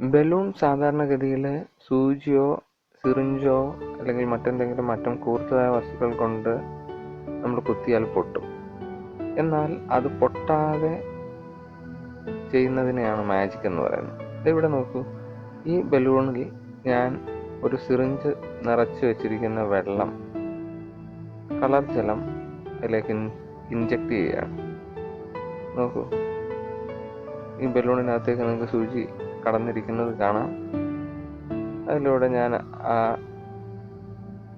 Balloon സാധാരണഗതിയിൽ സൂചിയോ സിറിഞ്ചോ അല്ലെങ്കിൽ മറ്റെന്തെങ്കിലും മറ്റും കൂർത്തതായ വസ്തുക്കൾ കൊണ്ട് നമ്മൾ കുത്തിയാൽ പൊട്ടും. എന്നാൽ അത് പൊട്ടാതെ ചെയ്യുന്നതിനെയാണ് മാജിക് എന്ന് പറയുന്നത്. ഇവിടെ നോക്കൂ? ഈ ബലൂണിൽ ഞാൻ ഒരു സിറിഞ്ച് നിറച്ച് വെച്ചിരിക്കുന്ന വെള്ളം കളർ ജലം അതിലേക്ക് ഇൻജക്റ്റ് ചെയ്യുകയാണ്. നോക്കൂ. ഈ ബലൂണിനകത്തേക്ക് നിങ്ങൾക്ക് സൂചി കടന്നിരിക്കുന്നത് കാണാം. അതിലൂടെ ഞാൻ ആ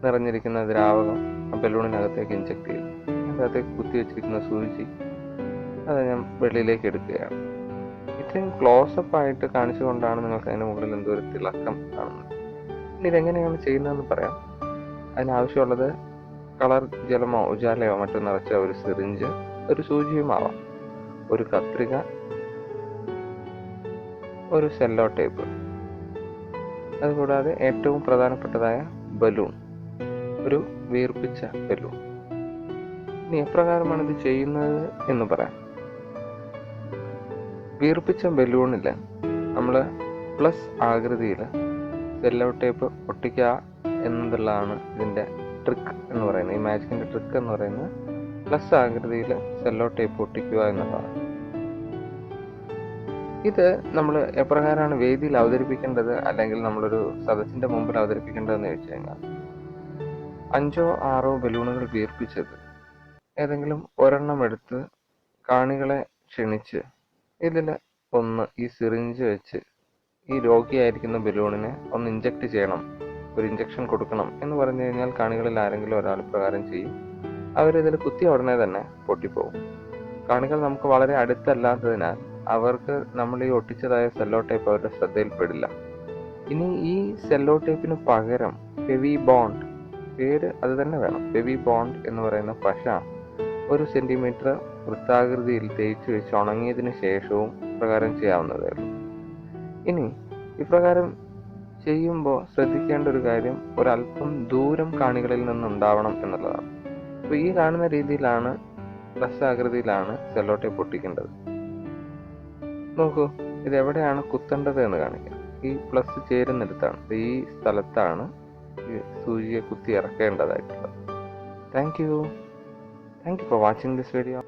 നിറഞ്ഞിരിക്കുന്ന ദ്രാവകം ആ ബലൂണിനകത്തേക്ക് ഇഞ്ചക്ട് ചെയ്തു. അതിനകത്തേക്ക് കുത്തി വെച്ചിരിക്കുന്ന സൂചി അത് ഞാൻ വെളിയിലേക്ക് എടുക്കുകയാണ്. ഇത്രയും ക്ലോസപ്പ് ആയിട്ട് കാണിച്ചുകൊണ്ടാണ് നിങ്ങൾക്ക് അതിന് മുകളിൽ എന്തോ ഒരു തിളക്കം കാണുന്നത്. ഇനി ഇതെങ്ങനെയാണ് ചെയ്യുന്നതെന്ന് പറയാം. അതിനാവശ്യമുള്ളത് കളർ ജലമോ ഉജാലയോ മറ്റോ നിറച്ച ഒരു സിറിഞ്ച് ഒരു സൂചിയുമാവാം. ഒരു കത്രിക ഒരു സെല്ലോ ടേപ്പ് അതുകൂടാതെ ഏറ്റവും പ്രധാനപ്പെട്ടതായ ബലൂൺ ഒരു വീർപ്പിച്ച ബലൂൺ ഇനി എപ്രകാരമാണ് ഇത് ചെയ്യുന്നത് എന്ന് പറയാം. വീർപ്പിച്ച ബലൂണിൽ നമ്മൾ പ്ലസ് ആകൃതിയിൽ സെല്ലോ ടേപ്പ് ഒട്ടിക്കുക എന്നുള്ളതാണ് ഇതിന്റെ ട്രിക്ക് എന്ന് പറയുന്നത്. ഈ മാജിക്കിന്റെ ട്രിക്ക് എന്ന് പറയുന്നത് പ്ലസ് ആകൃതിയിൽ സെല്ലോ ടേപ്പ് ഒട്ടിക്കുക എന്നുള്ളതാണ്. ഇത് നമ്മൾ എപ്രകാരമാണ് വേദിയിൽ അവതരിപ്പിക്കേണ്ടത് അല്ലെങ്കിൽ നമ്മളൊരു സദസ്സിന്റെ മുമ്പിൽ അവതരിപ്പിക്കേണ്ടതെന്ന് ചോദിച്ചു കഴിഞ്ഞാൽ അഞ്ചോ ആറോ ബലൂണുകൾ വീർപ്പിച്ചത് ഏതെങ്കിലും ഒരെണ്ണം എടുത്ത് കാണികളെ ക്ഷണിച്ച് ഇതിൽ ഒന്ന് ഈ സിറിഞ്ച് വെച്ച് ഈ രോഗിയായിരിക്കുന്ന ബലൂണിനെ ഒന്ന് ഇഞ്ചക്ട് ചെയ്യണം ഒരു ഇഞ്ചക്ഷൻ കൊടുക്കണം എന്ന് പറഞ്ഞു കഴിഞ്ഞാൽ കാണികളിൽ ആരെങ്കിലും ഒരാൾ പ്രകാരം ചെയ്യും. അവരിതിൽ കുത്തിയ ഉടനെ തന്നെ പൊട്ടിപ്പോകും. കാണികൾ നമുക്ക് വളരെ അടുത്തല്ലാത്തതിനാൽ അവർക്ക് നമ്മൾ ഈ ഒട്ടിച്ചതായ സെല്ലോ ടേപ്പ് അവരുടെ ശ്രദ്ധയിൽപ്പെടില്ല. ഇനി ഈ സെല്ലോ ടേപ്പിന് പകരം ഫെവി ബോണ്ട് പേര് അത് തന്നെ വേണം. ഫെവി ബോണ്ട് എന്ന് പറയുന്ന പശ ഒരു സെന്റിമീറ്റർ വൃത്താകൃതിയിൽ തേച്ച് വെച്ച് ഉണങ്ങിയതിന് ശേഷവും പ്രകാരം ചെയ്യാവുന്നതേ ഉള്ളൂ ഇനി ഇപ്രകാരം ചെയ്യുമ്പോൾ ശ്രദ്ധിക്കേണ്ട ഒരു കാര്യം ഒരല്പം ദൂരം കാണികളിൽ നിന്നുണ്ടാവണം എന്നുള്ളതാണ്. അപ്പോൾ ഈ കാണുന്ന രീതിയിലാണ് പ്ലസ് ആകൃതിയിലാണ് സെല്ലോ ടേപ്പ് പൊട്ടിക്കേണ്ടത് നോക്കൂ ഇത് എവിടെയാണ് കുത്തേണ്ടത് എന്ന് കാണിക്കാം. ഈ പ്ലസ് ചേരുന്നിടത്താണ്. ഈ സ്ഥലത്താണ് സൂചിയെ കുത്തി ഇറക്കേണ്ടതായിട്ടുള്ളത്. Thank you thank you for watching this video